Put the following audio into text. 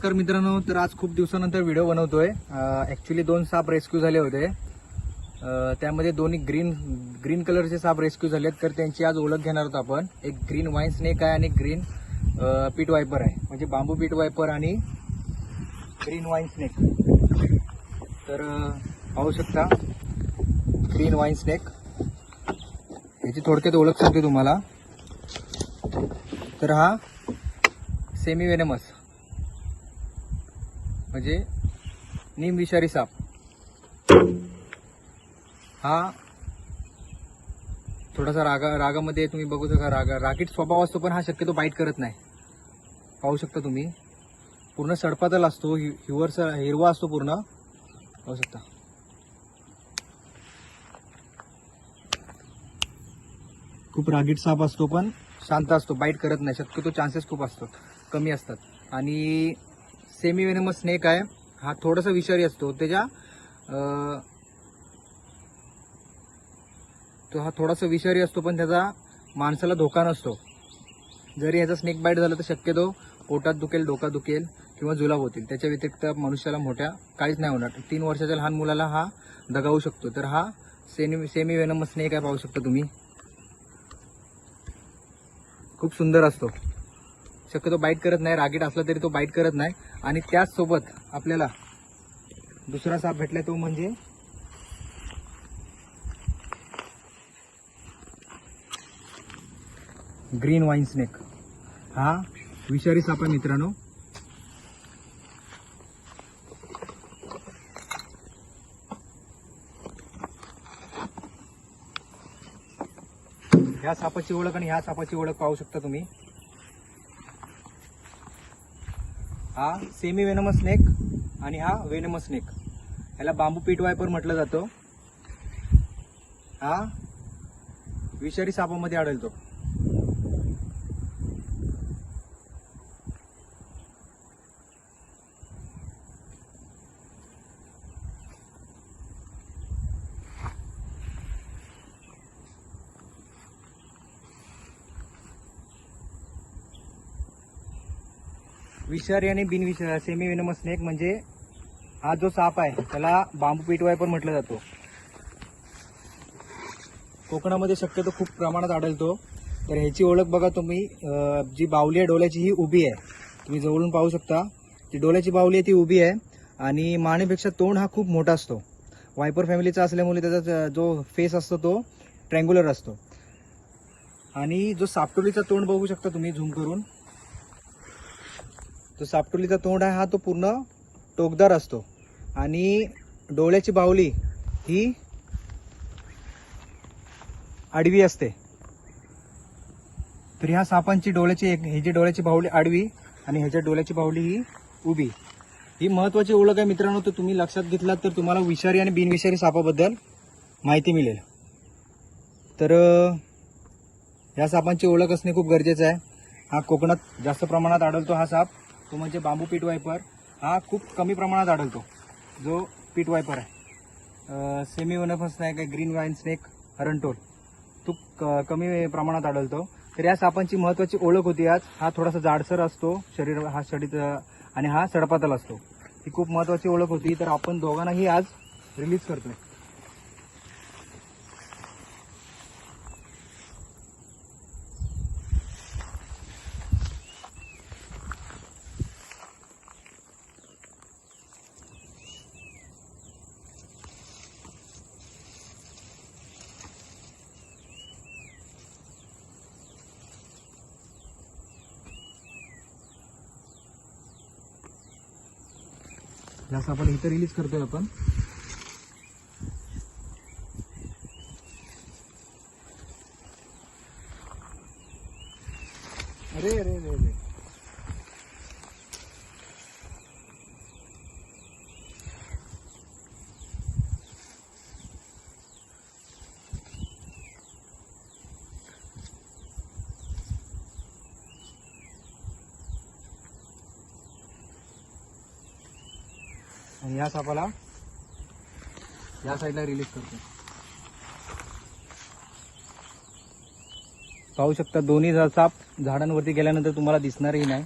नमस्कार मित्रांनो तर आज खूप दिवसानंतर व्हिडिओ बनवतोय. ॲक्च्युली दोन साप रेस्क्यू झाले होते. त्यामध्ये दोन्ही ग्रीन ग्रीन कलरचे साप रेस्क्यू झालेत तर त्यांची आज ओळख घेणार आहोत आपण. एक ग्रीन वाईन स्नेक आहे आणि ग्रीन पीट वायपर आहे. म्हणजे बांबू पीट वायपर आणि ग्रीन वाईन स्नेक तर पाहू शकता ग्रीन वाईन स्नेक याची थोडक्यात ओळख सांगते तुम्हाला. तर हा सेमी वेनमस म्हणजे निम विषारी साप. हा थोडासा रागा रागामध्ये तुम्ही बघू शकता रागा रागीट स्वभाव असतो पण हा शक्यतो बाईट करत नाही. पाहू शकता तुम्ही. पूर्ण सडपातल असतो हि- हिवर हिरवा असतो पूर्ण. पाहू शकता. खूप रागीट साप असतो पण शांत असतो बाईट करत नाही. शक्यतो चान्सेस खूप असतो कमी असतात. आणि सेमी वेनमस स्नेक आहे. हा थोडासा विषारी असतो. त्याच्या तो हा थोडासा विषारी असतो पण त्याचा माणसाला धोका नसतो. जरी याचा स्नेक बाईट झाला तर शक्यतो पोटात दुखेल डोका दुखेल किंवा जुलाब होतील. त्याच्या व्यतिरिक्त मनुष्याला मोठ्या काहीच नाही होणार. तीन वर्षाच्या लहान मुलाला हा दगावू शकतो. तर हा सेमी सेमी वेनमस स्नेक आहे पाहू शकता तुम्ही. खूप सुंदर असतो. शक्यतो बाईट करत नाही रागीट असला तरी तो बाईट करत नाही. आणि त्याच सोबत आपल्याला दुसरा साप भेटलाय तो म्हणजे ग्रीन वाईन स्नेक. हा विषारी साप आहे मित्रांनो. ह्या सापाची ओळख आणि ह्या सापाची ओळख पाहू शकता तुम्ही. हा सेमी वेनमस स्नेक आणि हा वेनमस स्नेक याला बांबू पीट वायपर म्हटलं जातं. हा विषारी सापामध्ये आढळतो. विषारी आणि बिनविष सेमी वेनमस स्नेक म्हणजे हा जो साप आहे त्याला बांबू पीट वायपर म्हटला जातो. कोकणामध्ये शक्यतो खूप प्रमाणात आढळतो. तर ह्याची ओळख बघा तुम्ही जी बावली आहे डोल्याची ही उभी आहे. तुम्ही जवळून पाहू शकता. जी डोल्याची बावली आहे ती उभी आहे. आणि मानेपेक्षा तोंड हा खूप मोठा असतो. वायपर फॅमिलीचा असल्यामुळे त्याचा जो फेस असतो तो ट्रँग्युलर असतो. आणि जो सापटोलीचा तोंड बघू शकता तुम्ही झूम करून. तो सापटोलीचा तोंड आहे हा तो पूर्ण टोकदार असतो. आणि डोळ्याची बावली ही आडवी असते. तर ह्या सापांची डोळ्याची एक ह्याची डोळ्याची बाहुली आडवी आणि ह्याच्या डोळ्याची बाहुली ही उभी. ही महत्वाची ओळख आहे मित्रांनो तर तुम्ही लक्षात घेतलात तर तुम्हाला विषारी आणि बिनविषारी सापाबद्दल माहिती मिळेल. तर ह्या सापांची ओळख असणे खूप गरजेचं आहे. हा कोकणात जास्त प्रमाणात आढळतो हा साप. तो म्हणजे बांबू पीठ वायपर हा खूप कमी प्रमाणात आढळतो. जो पीठ वायपर आहे. सेमी वनफस स्नॅक आहे ग्रीन वाईन स्नेक हरणटोल तो क- कमी प्रमाणात आढळतो. तर या सापांची महत्वाची ओळख होती आज. हा थोडासा जाडसर असतो शरीर हा शरीर आणि हा सडपातल असतो. ही खूप महत्वाची ओळख होती. तर आपण दोघांनाही आज रिलीज करतोय. जास्त आपण इथं रिलीज करतोय आपण. आणि या सापाला या साईडला रिलीज करतो. पाहू शकता दोन्ही साप झाडांवरती गेल्यानंतर तुम्हाला दिसणारही नाही.